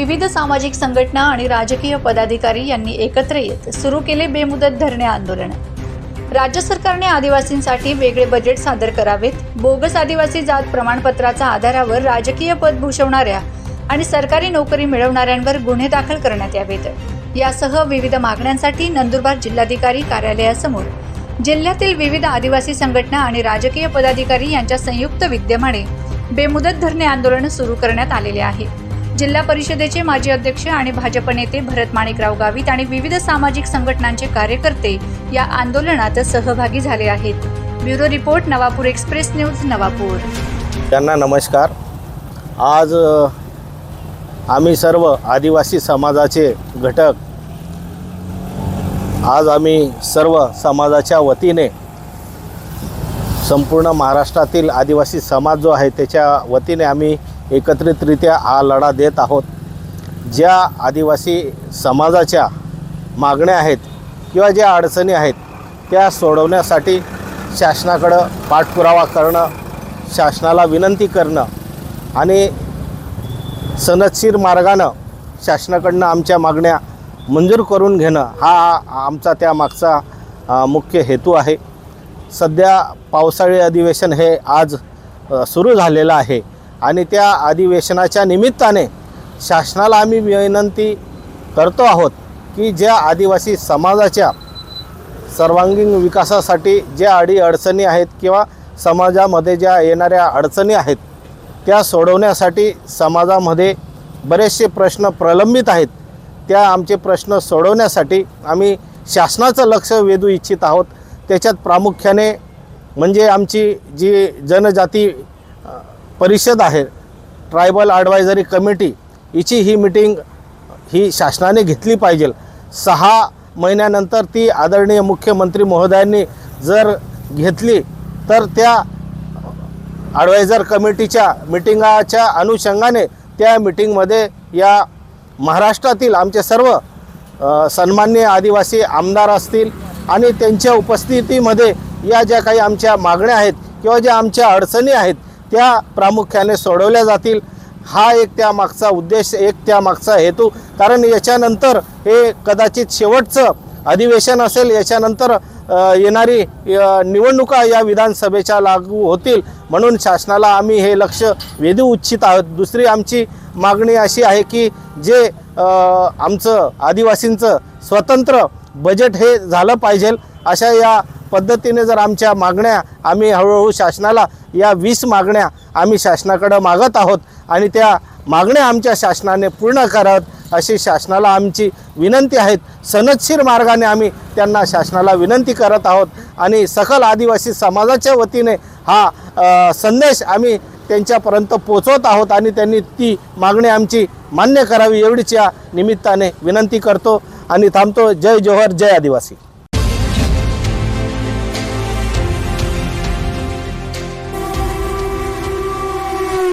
विविध सामाजिक संघटना आणि राजकीय पदाधिकारी यांनी एकत्र येत सुरू केले बेमुदत धरणे आंदोलन. राज्य सरकारने आदिवासींसाठी वेगळे बजेट सादर करावेत. बोगस आदिवासी जात प्रमाणपत्राच्या आधारावर राजकीय पद भूषवणाऱ्या आणि सरकारी नोकरी मिळवणाऱ्यांवर गुन्हे दाखल करण्यात यावेत. यासह विविध मागण्यांसाठी नंदुरबार जिल्हाधिकारी कार्यालयासमोर जिल्ह्यातील विविध आदिवासी संघटना आणि राजकीय पदाधिकारी यांच्या संयुक्त विद्यमाने बेमुदत धरणे आंदोलन सुरू करण्यात आलेले आहे. जिल्हा परिषदेचे माजी अध्यक्ष आणि भाजप नेते भरत माणिकराव गावित आणि विविध सामाजिक संघटनांचे कार्यकर्ते या आंदोलनात सहभागी झाले आहेत. Bureau report Navapur express news Navapur. त्यांना नमस्कार. आज आम्ही सर्व आदिवासी समाजाचे घटक आज आम्ही सर्व समाजाच्या वतीने संपूर्ण महाराष्ट्रातील आदिवासी समाज जो आहे त्याच्या वतीने आम्ही एकत्रितरित्या हा लढा देत आहोत. ज्या आदिवासी समाजाच्या मागण्या आहेत किंवा ज्या अडचणी आहेत त्या सोडवण्यासाठी शासनाकडं पाठपुरावा करणं शासनाला विनंती करणं आणि सनदशीर मार्गानं शासनाकडनं आमच्या मागण्या मंजूर करून घेणं हा आमचा त्यामागचा मागचा मुख्य हेतू आहे. सध्या पावसाळी अधिवेशन हे आज सुरू झालेलं आहे. आणि त्या अधिवेशनाच्या निमित्ताने शासनाला आम्ही विनंती करतो आहोत की ज्या आदिवासी समाजाच्या सर्वांगीण विकासासाठी ज्या अडी अडचणी आहेत किंवा समाजामध्ये ज्या येणाऱ्या अडचणी आहेत त्या सोडवण्यासाठी समाजामध्ये बरेचसे प्रश्न प्रलंबित आहेत. त्या आमचे प्रश्न सोडवण्यासाठी आम्ही शासनाचं लक्ष वेधू इच्छित आहोत. त्याच्यात प्रामुख्याने म्हणजे आमची जी जनजाती परिषद आहे. ट्रायबल ॲडवायझरी कमिटी हिची ही मिटिंग ही शासनाने घेतली पाहिजे. सहा महिन्यानंतर ती आदरणीय मुख्यमंत्री महोदयांनी जर घेतली तर त्या ॲडवायझर कमिटीच्या मिटिंगाच्या अनुषंगाने त्या मिटिंगमध्ये या महाराष्ट्रातील आमचे सर्व सन्मान्य आदिवासी आमदार असतील आणि त्यांच्या उपस्थितीमध्ये या ज्या काही आमच्या मागण्या आहेत किंवा ज्या आमच्या अडचणी आहेत त्या प्रामुख्याने सोडवल्या जातील. हा एक त्यामागचा उद्देश एक त्यामागचा हेतू. कारण याच्यानंतर हे कदाचित शेवटचं अधिवेशन असेल याच्यानंतर येणारी निवडणुका या विधानसभेच्या लागू होतील. म्हणून शासनाला आम्ही हे लक्ष वेधू इच्छित आहोत. दुसरी आमची मागणी अशी आहे की जे आमचं आदिवासींचं स्वतंत्र बजेट हे झालं पाहिजे. अशा या पद्धतीने जर आमच्या मागण्या आम्ही हळूहळू शासनाला या वीस मागण्या आम्ही शासनाकडं मागत आहोत आणि त्या मागण्या आमच्या शासनाने पूर्ण करत अशी शासनाला आमची विनंती आहेत. सनदशीर मार्गाने आम्ही त्यांना शासनाला विनंती करत आहोत आणि सकल आदिवासी समाजाच्या वतीने हा संदेश आम्ही त्यांच्यापर्यंत पोचवत आहोत आणि त्यांनी ती मागणी आमची मान्य करावी एवढीच या निमित्ताने विनंती करतो आणि थांबतो. जय जोहर जय आदिवासी.